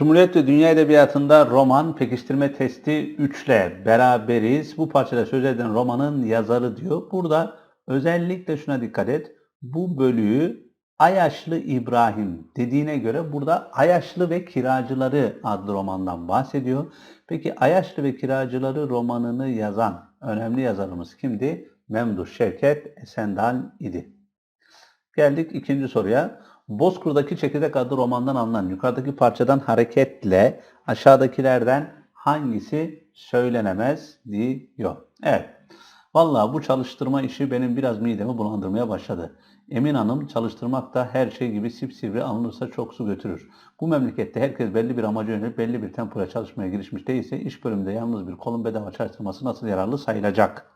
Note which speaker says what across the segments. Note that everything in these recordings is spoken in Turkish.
Speaker 1: Cumhuriyet ve Dünya Edebiyatı'nda roman pekiştirme testi 3 ile beraberiz. Bu parçada söz edilen romanın yazarı diyor. Burada özellikle şuna dikkat et. Bu bölüğü Ayaşlı İbrahim dediğine göre burada Ayaşlı ve Kiracıları adlı romandan bahsediyor. Peki Ayaşlı ve Kiracıları romanını yazan önemli yazarımız kimdi? Memduh Şevket Esendal idi. Geldik ikinci soruya. Bozkur'daki Çekirdek adlı romandan alınan yukarıdaki parçadan hareketle aşağıdakilerden hangisi söylenemez diyor. Evet. Vallahi bu çalıştırma işi benim biraz midemi bulandırmaya başladı. Emin Hanım çalıştırmakta her şey gibi sipsivri alınırsa çok su götürür. Bu memlekette herkes belli bir amaca yönelik belli bir tempoya çalışmaya girişmiş değilse iş bölümünde yalnız bir kolun bedava çalıştırması nasıl yararlı sayılacak?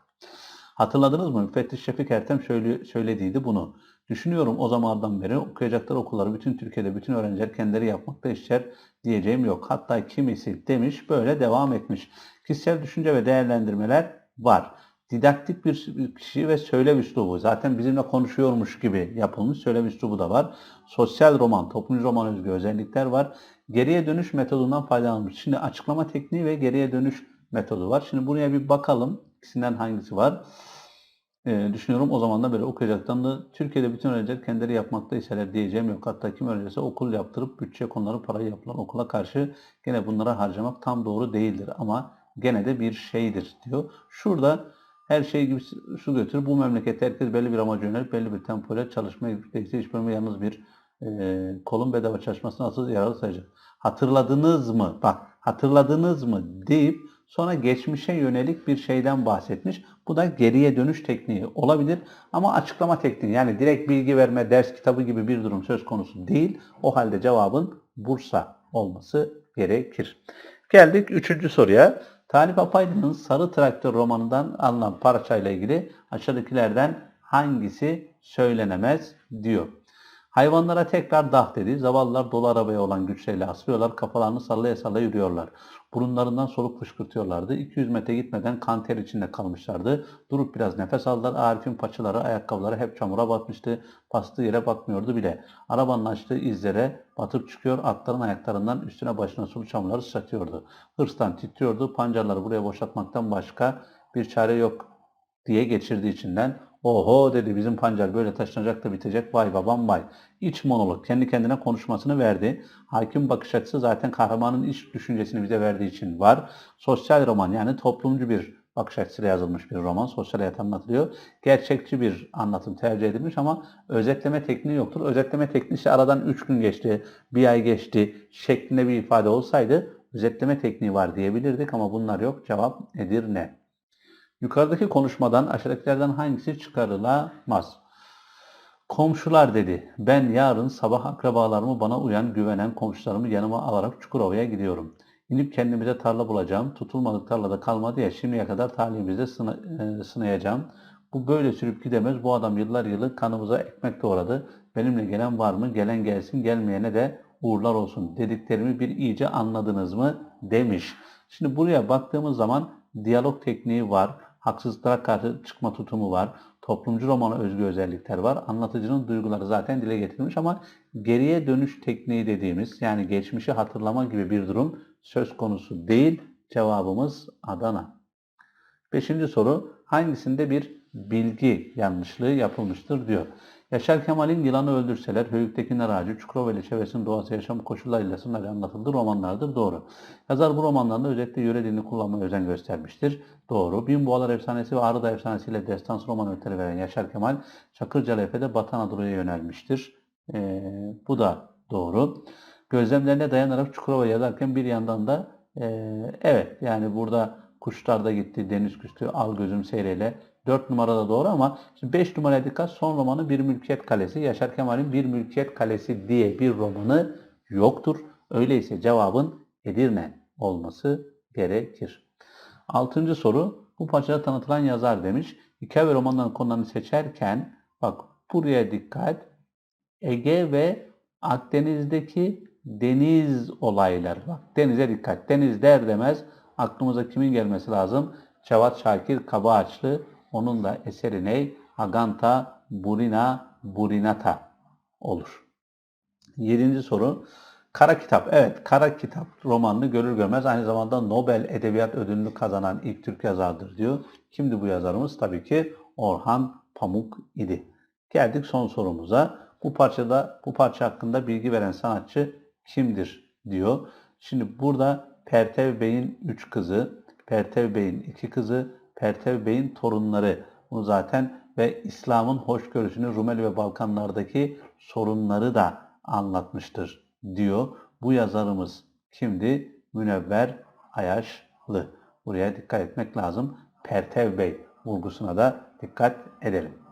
Speaker 1: Hatırladınız mı? Müfettiş Şefik Ertem söyle, söylediydi bunu. Düşünüyorum o zamandan beri okuyacakları okulları bütün Türkiye'de bütün öğrenciler kendileri yapmakta işler diyeceğim yok. Hatta kimisi demiş böyle devam etmiş. Kişisel düşünce ve değerlendirmeler var. Didaktik bir kişi ve söylem üslubu. Zaten bizimle konuşuyormuş gibi yapılmış söylem üslubu da var. Sosyal roman, toplumcu roman özgü özellikler var. Geriye dönüş metodundan faydalanmış. Şimdi açıklama tekniği ve geriye dönüş metodu var. Şimdi buraya bir bakalım. İkisinden hangisi var? Ee, düşünüyorum o zaman da böyle okuyacaktan da Türkiye'de bütün öğrenciler kendileri yapmakta iseler diyeceğim yok. Hatta kim öğrencisi okul yaptırıp bütçe konuları parayı yapılan okula karşı gene bunlara harcamak tam doğru değildir. Ama gene de bir şeydir diyor. Şurada her şey gibi şu götürür. Bu memlekette herkes belli bir amaca yönelik belli bir tempoyla çalışmaya gitmekte hiç bölümü yalnız bir e, kolun bedava çalışması nasıl yararlı sayacak. Hatırladınız mı? Bak hatırladınız mı deyip sonra geçmişe yönelik bir şeyden bahsetmiş. Bu da geriye dönüş tekniği olabilir ama açıklama tekniği yani direkt bilgi verme ders kitabı gibi bir durum söz konusu değil. O halde cevabın Bursa olması gerekir. Geldik üçüncü soruya. Talip Apaydın'ın Sarı Traktör romanından alınan parçayla ilgili aşağıdakilerden hangisi söylenemez diyor. Hayvanlara tekrar dah dedi. Zavallılar dolu arabaya olan güçleriyle asılıyorlar. Kafalarını sallaya sallaya yürüyorlar. Burunlarından soluk fışkırtıyorlardı. 200 metre gitmeden kanter içinde kalmışlardı. Durup biraz nefes aldılar. Arif'in paçaları, ayakkabıları hep çamura batmıştı. Bastığı yere bakmıyordu bile. Arabanın açtığı izlere batıp çıkıyor. Atların ayaklarından üstüne başına sulu çamurları sıçratıyordu. Hırstan titriyordu. Pancarları buraya boşaltmaktan başka bir çare yok diye geçirdi içinden. Oho dedi bizim pancar böyle taşınacak da bitecek vay babam vay. İç monolog kendi kendine konuşmasını verdi. Hakim bakış açısı zaten kahramanın iç düşüncesini bize verdiği için var. Sosyal roman yani toplumcu bir bakış açısıyla yazılmış bir roman. Sosyal hayat anlatılıyor. Gerçekçi bir anlatım tercih edilmiş ama özetleme tekniği yoktur. Özetleme tekniği aradan 3 gün geçti, bir ay geçti şeklinde bir ifade olsaydı özetleme tekniği var diyebilirdik ama bunlar yok. Cevap Edirne. Yukarıdaki konuşmadan aşağıdakilerden hangisi çıkarılamaz? Komşular dedi. Ben yarın sabah akrabalarımı bana uyan, güvenen komşularımı yanıma alarak Çukurova'ya gidiyorum. İnip kendimize tarla bulacağım. Tutulmadık tarlada kalmadı ya şimdiye kadar talihimizde sına, e, sınayacağım. Bu böyle sürüp gidemez. Bu adam yıllar yılı kanımıza ekmek doğradı. Benimle gelen var mı? Gelen gelsin, gelmeyene de uğurlar olsun. Dediklerimi bir iyice anladınız mı? Demiş. Şimdi buraya baktığımız zaman diyalog tekniği var haksızlıklara karşı çıkma tutumu var. Toplumcu romana özgü özellikler var. Anlatıcının duyguları zaten dile getirilmiş ama geriye dönüş tekniği dediğimiz yani geçmişi hatırlama gibi bir durum söz konusu değil. Cevabımız Adana. Beşinci soru hangisinde bir bilgi yanlışlığı yapılmıştır diyor. Yaşar Kemal'in Yılanı Öldürseler, Höyük'tekiler Ağacı, Çukurova ile çevresinin doğası yaşam koşullarıyla sınırları anlatıldığı romanlardır. Doğru. Yazar bu romanlarında özellikle yöre dilini kullanmaya özen göstermiştir. Doğru. Bin Boğalar Efsanesi ve Ağrıda Efsanesi ile destans roman öğretileri veren Yaşar Kemal, Çakırcalı Efe'de Batı Anadolu'ya yönelmiştir. Ee, bu da doğru. Gözlemlerine dayanarak Çukurova yazarken bir yandan da e, evet yani burada kuşlar da gitti, deniz küstü, al gözüm seyreyle 4 numarada doğru ama 5 numaraya dikkat son romanı Bir Mülkiyet Kalesi. Yaşar Kemal'in Bir Mülkiyet Kalesi diye bir romanı yoktur. Öyleyse cevabın Edirne olması gerekir. Altıncı soru bu parçada tanıtılan yazar demiş. Hikaye ve romanların konularını seçerken bak buraya dikkat. Ege ve Akdeniz'deki deniz olaylar. Bak denize dikkat. Deniz der demez aklımıza kimin gelmesi lazım? Cevat Şakir Kabaağaçlı onun da eseri ne? Aganta Burina Burinata olur. Yedinci soru. Kara Kitap, evet Kara Kitap romanını görür görmez aynı zamanda Nobel Edebiyat Ödülünü kazanan ilk Türk yazardır diyor. Kimdi bu yazarımız? Tabii ki Orhan Pamuk idi. Geldik son sorumuza. Bu parçada bu parça hakkında bilgi veren sanatçı kimdir diyor. Şimdi burada Pertev Bey'in üç kızı, Pertev Bey'in iki kızı, Pertev Bey'in torunları. Bu zaten ve İslam'ın hoşgörüsünü Rumeli ve Balkanlardaki sorunları da anlatmıştır diyor. Bu yazarımız kimdi? Münevver Ayaşlı. Buraya dikkat etmek lazım. Pertev Bey vurgusuna da dikkat edelim.